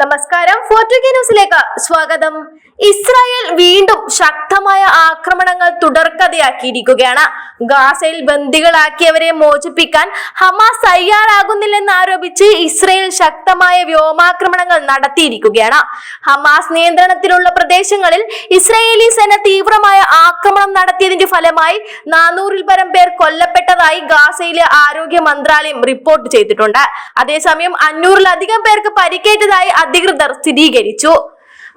നമസ്കാരം. ഫോർട്ടുഗി ന്യൂസിലേക്ക് സ്വാഗതം. ഇസ്രായേൽ വീണ്ടും ശക്തമായ ആക്രമണങ്ങൾ തുടർക്കഥയാക്കിയിരിക്കുകയാണ്. ഗാസയിൽ ബന്ദികളാക്കിയവരെ മോചിപ്പിക്കാൻ ഹമാസ് തയ്യാറാകുന്നില്ലെന്ന് ആരോപിച്ച് ഇസ്രായേൽ ശക്തമായ വ്യോമാക്രമണങ്ങൾ നടത്തിയിരിക്കുകയാണ്. ഹമാസ് നിയന്ത്രണത്തിലുള്ള പ്രദേശങ്ങളിൽ ഇസ്രായേലി സേന തീവ്രമായ ആക്രമണം നടത്തിയതിന്റെ ഫലമായി നാനൂറിൽ പരം പേർ കൊല്ലപ്പെട്ടതായി ഗാസയിലെ ആരോഗ്യ മന്ത്രാലയം റിപ്പോർട്ട് ചെയ്തിട്ടുണ്ട്. അതേസമയം അഞ്ഞൂറിലധികം പേർക്ക് പരിക്കേറ്റതായി അധികൃതർ സ്ഥിരീകരിച്ചു.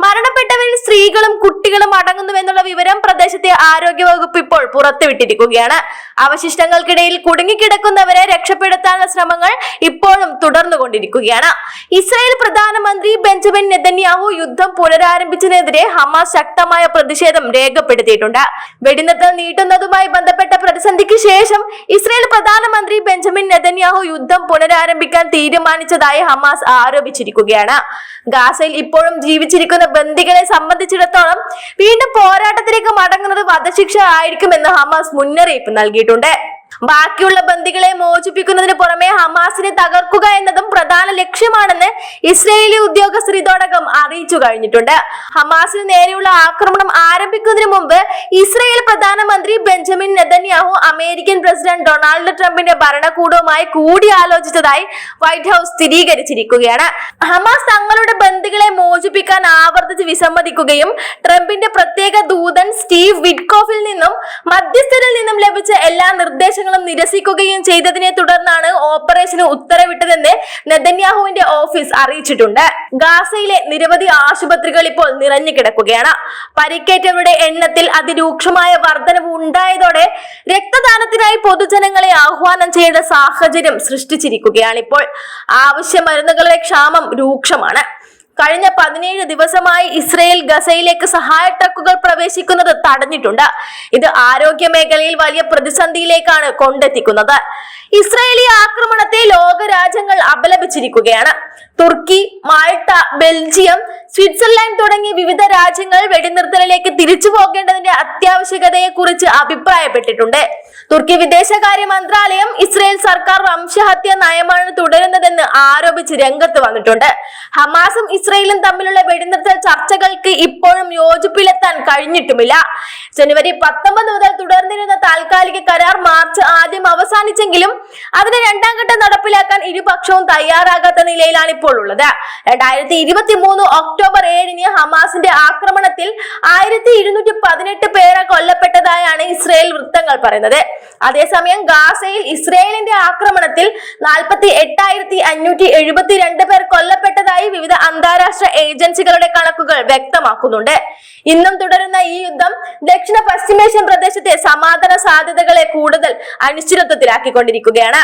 മരണപ്പെട്ടവരിൽ സ്ത്രീകളും കുട്ടികളും അടങ്ങുന്നുവെന്നുള്ള വിവരം പ്രദേശത്തെ ആരോഗ്യവകുപ്പ് ഇപ്പോൾ പുറത്തുവിട്ടിരിക്കുകയാണ്. അവശിഷ്ടങ്ങൾക്കിടയിൽ കുടുങ്ങിക്കിടക്കുന്നവരെ രക്ഷപ്പെടുത്താനുള്ള ശ്രമങ്ങൾ ഇപ്പോഴും തുടർന്നുകൊണ്ടിരിക്കുകയാണ്. ഇസ്രായേൽ പ്രധാനമന്ത്രി ബെഞ്ചമിൻ നെതന്യാഹു യുദ്ധം പുനരാരംഭിച്ചതിനെതിരെ ഹമാസ് ശക്തമായ പ്രതിഷേധം രേഖപ്പെടുത്തിയിട്ടുണ്ട്. വെടിനിർത്തൽ നീട്ടുന്നതുമായി ബന്ധപ്പെട്ട പ്രതിസന്ധിക്ക് ശേഷം ഇസ്രായേൽ പ്രധാനമന്ത്രി ബെഞ്ചമിൻ നെതന്യാഹു യുദ്ധം പുനരാരംഭിക്കാൻ തീരുമാനിച്ചതായി ഹമാസ് ആരോപിച്ചിരിക്കുകയാണ്. ഗാസയിൽ ഇപ്പോഴും ജീവിച്ചിരിക്കുന്ന ബന്ദികളെ സംബന്ധിച്ചിടത്തോളം വീണ്ടും പോരാട്ടത്തിലേക്ക് മടങ്ങുന്നത് വധശിക്ഷ ആയിരിക്കുമെന്ന് ഹമാസ് മുന്നറിയിപ്പ് നൽകിയിട്ടുണ്ട്. ബാക്കിയുള്ള ബന്ദികളെ മോചിപ്പിക്കുന്നതിന് പുറമെ ഹമാസിനെ തകർക്കുക എന്നതും പ്രധാന ലക്ഷ്യമാണെന്ന് ഇസ്രയേലി ഉദ്യോഗസ്ഥർ ഇതോടകം അറിയിച്ചു കഴിഞ്ഞിട്ടുണ്ട്. ഹമാസിന് നേരെയുള്ള ആക്രമണം ആരംഭിക്കുന്നതിന് മുമ്പ് ഇസ്രയേൽ പ്രധാനമന്ത്രി Benjamin Netanyahu American president Donald ട്രംപിന്റെ ഭരണകൂടവുമായി കൂടിയാലോചിച്ചതായി വൈറ്റ് ഹൗസ് സ്ഥിരീകരിച്ചിരിക്കുകയാണ്. ഹമാസ് മോചിപ്പിക്കാൻ ആവർത്തിച്ച് വിസമ്മതിക്കുകയും ട്രംപിന്റെ പ്രത്യേക ദൂതൻ സ്റ്റീവ് വിഡ്കോഫിൽ നിന്നും മധ്യസ്ഥരിൽ നിന്നും ലഭിച്ച എല്ലാ നിർദ്ദേശങ്ങളും നിരസിക്കുകയും ചെയ്തതിനെ തുടർന്നാണ് ഓപ്പറേഷന് ഉത്തരവിട്ടതെന്ന് നെതന്യാഹുവിന്റെ ഓഫീസ് അറിയിച്ചിട്ടുണ്ട്. ഗാസയിലെ നിരവധി ആശുപത്രികൾ ഇപ്പോൾ നിറഞ്ഞു കിടക്കുകയാണ്. പരിക്കേറ്റവരുടെ എണ്ണത്തിൽ അതിരൂക്ഷമായ വർധനവ് ഉണ്ടായതോടെ രക്തദാനത്തിനായി പൊതുജനങ്ങളെ ആഹ്വാനം ചെയ്യേണ്ട സാഹചര്യം സൃഷ്ടിച്ചിരിക്കുകയാണ് ഇപ്പോൾ ആവശ്യ മരുന്നുകളുടെ ക്ഷാമം രൂക്ഷമാണ്. കഴിഞ്ഞ പതിനേഴ് ദിവസമായി ഇസ്രയേൽ ഗസയിലേക്ക് സഹായ ട്രക്കുകൾ പ്രവേശിക്കുന്നത് തടഞ്ഞിട്ടുണ്ട്. ഇത് ആരോഗ്യ മേഖലയിൽ വലിയ പ്രതിസന്ധിയിലേക്കാണ് കൊണ്ടെത്തിക്കുന്നത്. ഇസ്രയേലി ആക്രമണത്തെ ലോകരാജ്യങ്ങൾ അപലപിച്ചിരിക്കുകയാണ്. തുർക്കി മാൾട്ട ബെൽജിയം സ്വിറ്റ്സർലാൻഡ് തുടങ്ങിയ വിവിധ രാജ്യങ്ങൾ വെടിനിർത്തലിലേക്ക് തിരിച്ചു പോകേണ്ടതിന്റെ അത്യാവശ്യകതയെ കുറിച്ച് അഭിപ്രായപ്പെട്ടിട്ടുണ്ട്. തുർക്കി വിദേശകാര്യ മന്ത്രാലയം ഇസ്രായേൽ സർക്കാർ വംശഹത്യ നയമാണ് തുടരുന്നതെന്ന് ആരോപിച്ച് രംഗത്ത് വന്നിട്ടുണ്ട്. ഹമാസും ഇസ്രയേലും തമ്മിലുള്ള വെടിനിർത്തൽ ചർച്ചകൾക്ക് ഇപ്പോഴും യോജിപ്പിലെത്താൻ കഴിഞ്ഞിട്ടുമില്ല. ജനുവരി പത്തൊമ്പത് മുതൽ തുടർന്നിരുന്ന താൽക്കാലിക കരാർ മാർച്ച് ആദ്യം അവസാനിച്ചെങ്കിലും അതിന് രണ്ടാം ഘട്ടം നടപ്പിലാക്കാൻ ഇരുപക്ഷവും തയ്യാറാകാത്ത നിലയിലാണ് ഇപ്പോൾ ഉള്ളത്. രണ്ടായിരത്തി ഇരുപത്തി മൂന്ന് ഒക്ടോബർ ഏഴിന് ഹമാസിന്റെ ആക്രമണത്തിൽ ആയിരത്തി ഇരുന്നൂറ്റി പതിനെട്ട് പേരെ കൊല്ലപ്പെട്ടതായാണ് ഇസ്രയേൽ വൃത്തങ്ങൾ പറയുന്നത്. അതേസമയം ഗാസയിൽ ഇസ്രയേലിന്റെ ആക്രമണത്തിൽ നാൽപ്പത്തി എട്ടായിരത്തി അഞ്ഞൂറ്റി എഴുപത്തിരണ്ട് പേർ കൊല്ലപ്പെട്ടതായി വിവിധ അന്താരാഷ്ട്ര ഏജൻസികളുടെ കണക്കുകൾ വ്യക്തമാക്കുന്നുണ്ട്. ഇന്നും തുടരുന്ന ഈ യുദ്ധം ദക്ഷിണ പശ്ചിമേഷ്യൻ പ്രദേശത്തെ സമാധാന സാധ്യതകളെ കൂടുതൽ അനിശ്ചിതത്വത്തിലാക്കിക്കൊണ്ടിരിക്കുകയാണ്.